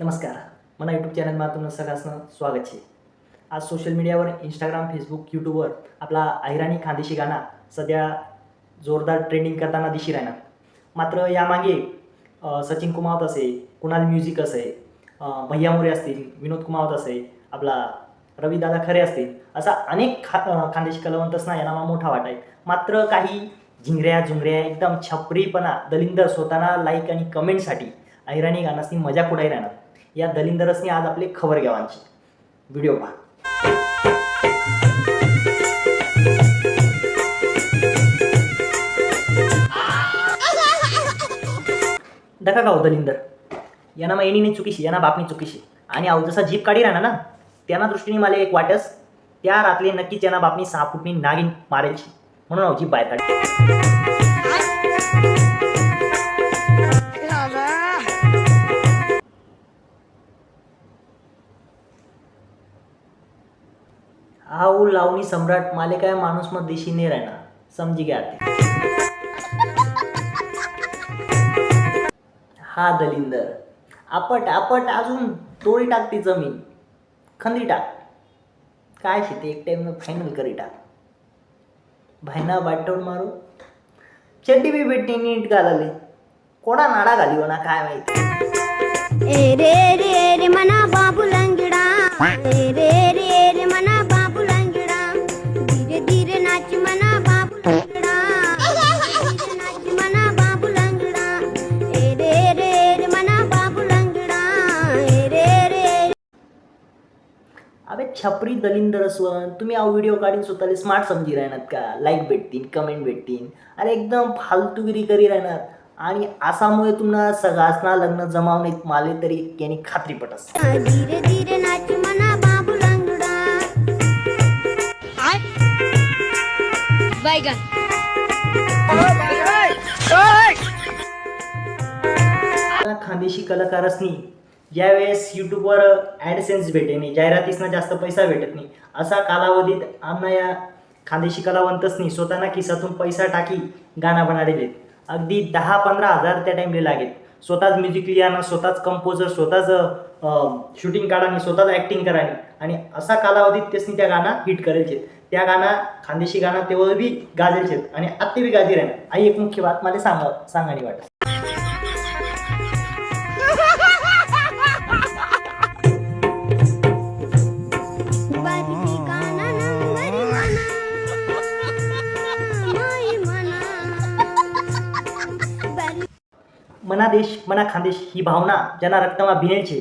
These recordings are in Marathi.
नमस्कार. मला यूट्यूब चॅनलमधून तुमचं स्वागत आहे. आज सोशल मीडियावर इंस्टाग्राम फेसबुक यूट्यूबवर आपला अहिराणी खानदेशी गाणा सध्या जोरदार ट्रेंडिंग करताना दिशी राहणार मात्र यामागे सचिन कुमावत असे कुणाल म्युझिक असे भैया मोरे असतील विनोद कुमावत असे आपला रवीदादा खरे असतील असा अनेक खा खानदेशी कलावंतसना यांना मोठा वाटा आहे. मात्र काही झिंगऱ्या झुंगऱ्या एकदम छपरीपणा दलिंदर स्वतःला लाईक आणि कमेंटसाठी अहिराणी गाण्यासनी मजा कुडाई राहणार या दलिंदरसने आज आपले खबर घ्यावांचे व्हिडिओ पहा. दका हो दलिंदर? यांना मग चुकीशी यांना बापनी चुकीशी. आणि अहो जसा जीप काढी राहणार ना त्यांना दृष्टीने मला एक वाटस त्या रात्री नक्कीच यांना बापनी सहा फुटनी नागिन मारायची म्हणून अहो जीप बाहेर काढली. हाऊ लावणी सम्राट माले काय माणूस मग देशी नाही राहणार. समजी घ्या हा दलिंदर. आपट आपट अजून तोडी टाकते जमीन. खंदी टाक. काय शेते एक टाइम फायनल करी टाक. भाईना बाटवून मारू. चड्डी बी भेटते नीट घालाले. कोणा नाडा घाली ना काय माहिती. ए रे रे रे मना बाबू लंगडा. रे अबे छपरी दलिंदर स्वन तुम्ही हा व्हिडिओ काढून स्वतःला स्मार्ट समजी राहणार का? लाईक भेटतील कमेंट भेटतील. अरे एकदम फालतूगिरी करी राहणार. आणि असामुळे तुम्हाला सगळ्यांना लग्न जमावण्यात माले तरी यांनी खात्री पटस. धीरे धीरे नाच मना बाबू लंगडा बैगन त्या खानदेशी कलाकारसनी ज्यावेळेस यूट्यूबवर ॲडसेन्स भेटे नाही जाहिरातीसना जास्त पैसा भेटत नाही असा कालावधीत आम्हाला या खानदेशी कलावंतसनी स्वतःना किसातून पैसा टाकी गाणं बनाडेले अगदी दहा पंधरा हजार त्या टाईमले लागेल. स्वतःच म्युझिक लिहाणं स्वतःच कंपोजर स्वतःच शूटिंग काढाने स्वतःच ॲक्टिंग कराने आणि असा कालावधीत त्यासनी त्या गाणं हिट करायचे त्या गाणं खानदेशी गाणं तेव्हा बी गाजेलचे आणि आत्ते बी गाजी राहणार आई एक मुख्य बात मला सांगा सांगाणी वाटत. मनादेश मना खानदेश ही भावना ज्यांना रक्तमा भिनेलचे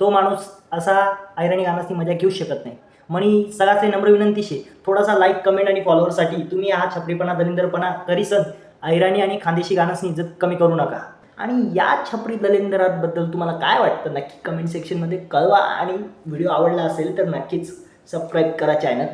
तो माणूस असा ऐराणी गाण्याची मजा घेऊ शकत नाही. म्हणी सगळ्याचे नम्र विनंती शे थोडासा लाईक कमेंट आणि फॉलोअरसाठी तुम्ही हा छपरीपणा दलिंदरपणा करीसन ऐराणी आणि खानदेशी गाण्यासनी इज्जत कमी करू नका. आणि या छपरी दलिंदराबद्दल तुम्हाला काय वाटतं? नक्की कमेंट सेक्शनमध्ये कळवा आणि व्हिडिओ आवडला असेल तर नक्कीच सबस्क्राईब करा चॅनल